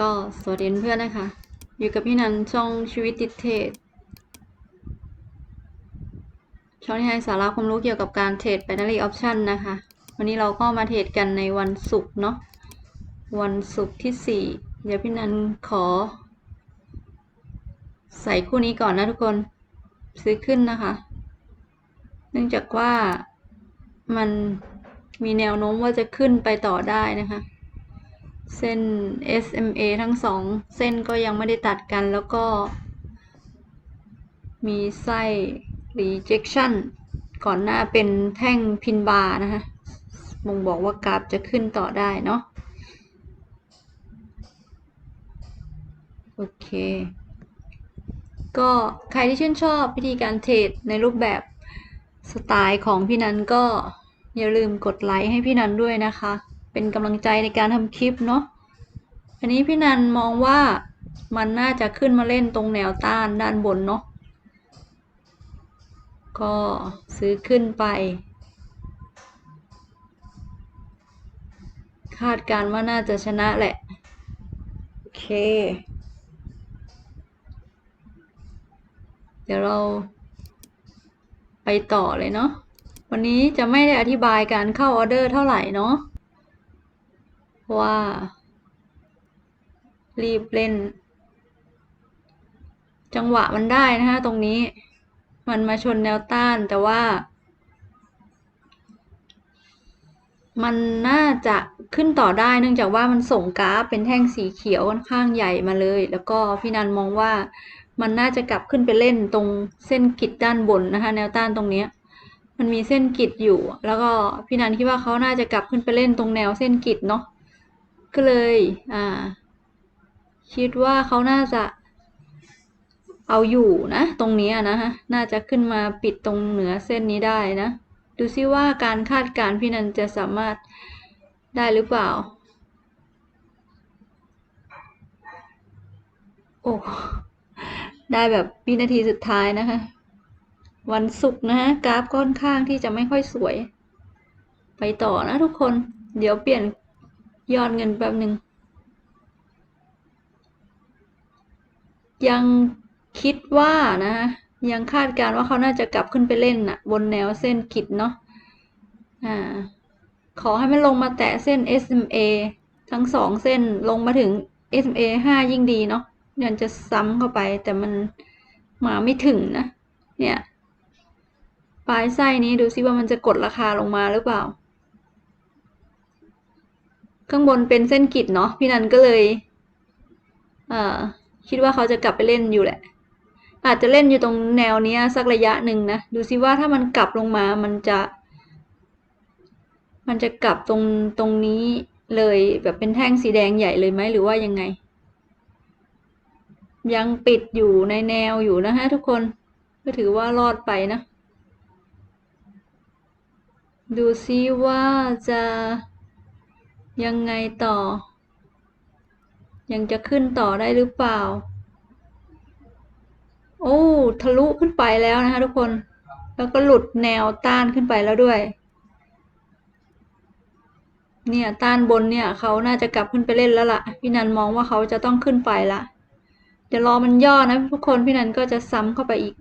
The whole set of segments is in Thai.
ก็สวัสดีเพื่อนนะคะ อยู่กับพี่นันช่องชีวิตติดเทรดช่องที่ให้สาระความรู้เกี่ยวกับการเทรด binary option นะคะ วันนี้เราก็มาเทรดกันในวันศุกร์เนาะวันศุกร์ที่ 4 เดี๋ยวพี่นันขอ ใส่คู่นี้ก่อนนะทุกคนซื้อขึ้นนะคะ เนื่องจากว่ามันมีแนวโน้มว่าจะขึ้นไปต่อได้นะคะ เส้น SMA ทั้งสองเส้นก็ยังไม่ได้ตัดกันแล้วก็ มีไส้ rejection ก่อนหน้าเป็นแท่งพินบาร์นะคะบ่งบอกว่ากราฟจะขึ้นต่อได้เนาะโอเค ก็ใครที่ชื่นชอบวิธีการเทรดในรูปแบบสไตล์ของพี่นันก็อย่าลืมกดไลค์ให้พี่นันด้วยนะคะ เป็นกำลังใจในการทำคลิปเนาะอันนี้พี่นันมองว่ามันน่าจะขึ้นมาเล่นตรงแนวต้านด้านบนเนาะก็ซื้อขึ้นไป คาดการณ์ว่าน่าจะชนะแหละ โอเค เดี๋ยวเราไปต่อเลยเนาะวันนี้จะไม่ได้อธิบายการเข้าออเดอร์เท่าไหร่เนาะเพราะ ว่า รีบเล่น จังหวะมันได้นะคะตรงนี้ มันมาชนแนวต้านแต่ว่า มันน่าจะขึ้นต่อได้เนื่องจากว่ามันส่งกราฟเป็นแท่งสีเขียวค่อนข้างใหญ่มาเลย แล้วก็พี่นันมองว่ามันน่าจะกลับขึ้นไปเล่นตรงเส้นกิดด้านบนนะคะ แนวต้านตรงนี้มันมีเส้นกิดอยู่ แล้วก็พี่นันคิดว่าเขาน่าจะกลับขึ้นไปเล่นตรงแนวเส้นกิดเนาะ ก็เลยอ่าคิดว่าเขาน่าจะเอาอยู่นะ ตรงนี้นะฮะ น่าจะขึ้นมาปิดตรงเหนือเส้นนี้ได้นะ ดูซิว่าการคาดการณ์พี่นันจะสามารถได้หรือเปล่า โอ้ ได้แบบวินาทีสุดท้ายนะคะ วันศุกร์นะฮะ กราฟค่อนข้างที่จะไม่ค่อยสวย ไปต่อนะทุกคน เดี๋ยวเปลี่ยน ยอดเงินแป๊บหนึ่ง ยังคิดว่านะ ยังคาดการณ์ว่าเขาน่าจะกลับขึ้นไปเล่นน่ะ บนแนวเส้นกิดเนาะอ่า ขอให้มันลงมาแตะเส้น SMA ทั้งสองเส้นลงมาถึง SMA ห้ายิ่งดีเนาะยันจะซ้ำเข้าไปแต่มันมาไม่ถึงนะ เนี่ย ปลายไส้นี้ดูซิว่ามันจะกดราคาลงมาหรือเปล่า ข้างบนเป็นเส้นกิดเนาะพี่นันก็เลยเอ่อคิดว่าเขาจะกลับไปเล่นอยู่แหละ อาจจะเล่นอยู่ตรงแนวเนี้ยสักระยะหนึ่งนะ ดูซิว่าถ้ามันกลับลงมามันจะ มันจะกลับตรงตรงนี้เลยแบบเป็นแท่งสีแดงใหญ่เลยไหมหรือว่ายังไง ยังปิดอยู่ในแนวอยู่นะฮะทุกคนก็ถือว่ารอดไปนะ ดูซิว่าจะ ยังไงต่อ ยังจะขึ้นต่อได้หรือเปล่า โอ้ทะลุขึ้นไปแล้วนะคะทุกคน แล้วก็หลุดแนวต้านขึ้นไปแล้วด้วย เนี่ยต้านบนเนี่ยเขาน่าจะกลับขึ้นไปเล่นแล้วล่ะ พี่นันมองว่าเขาจะต้องขึ้นไปละเดี๋ยวรอมันย่อนะทุกคนพี่นันก็จะซ้ำเข้าไปอีก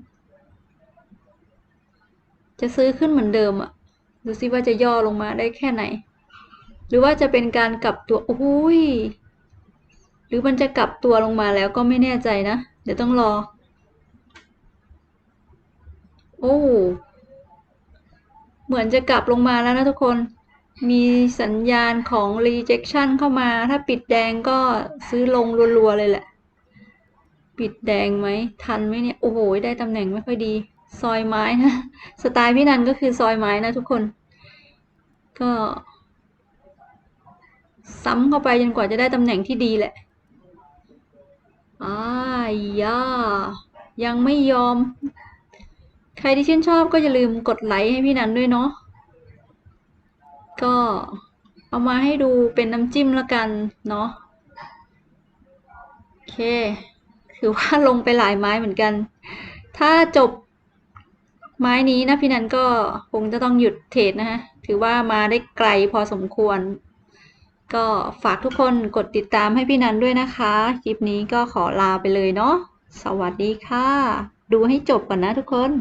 จะซื้อขึ้นเหมือนเดิมอะดูซิว่าจะย่อลงมาได้แค่ไหน หรือว่าจะเป็นการกลับตัวโอ้ยหรือมันจะกลับตัวลงมาแล้วก็ไม่แน่ใจนะ เดี๋ยวต้องรอ โอ้เหมือนจะกลับลงมาแล้วนะทุกคน มีสัญญาณของ rejection เข้ามา ถ้าปิดแดงก็ซื้อลงรัวๆเลยแหละ ปิดแดงไหม ทันไหมเนี่ย โอ้โห ได้ตำแหน่งไม่ค่อยดี ซอยไม้นะ สไตล์พี่นันก็คือซอยไม้นะทุกคน ก็ ซ้ำเข้าไปจนกว่าจะได้ตำแหน่งที่ดีแหละอ้ายย่ายังไม่ยอม ใครที่ชื่นชอบก็อย่าลืมกดไลค์ให้พี่นันด้วยเนาะ ก็เอามาให้ดูเป็นน้ำจิ้มละกันเนาะ โอเค ถือว่าลงไปหลายไม้เหมือนกัน ถ้าจบไม้นี้นะพี่นันก็คงจะต้องหยุดเทรดนะฮะ ถือว่ามาได้ไกลพอสมควร ก็ฝากทุกคนกดติดตามให้พี่นันด้วยนะคะ คลิปนี้ก็ขอลาไปเลยเนาะ สวัสดีค่ะ ดูให้จบก่อนนะทุกคน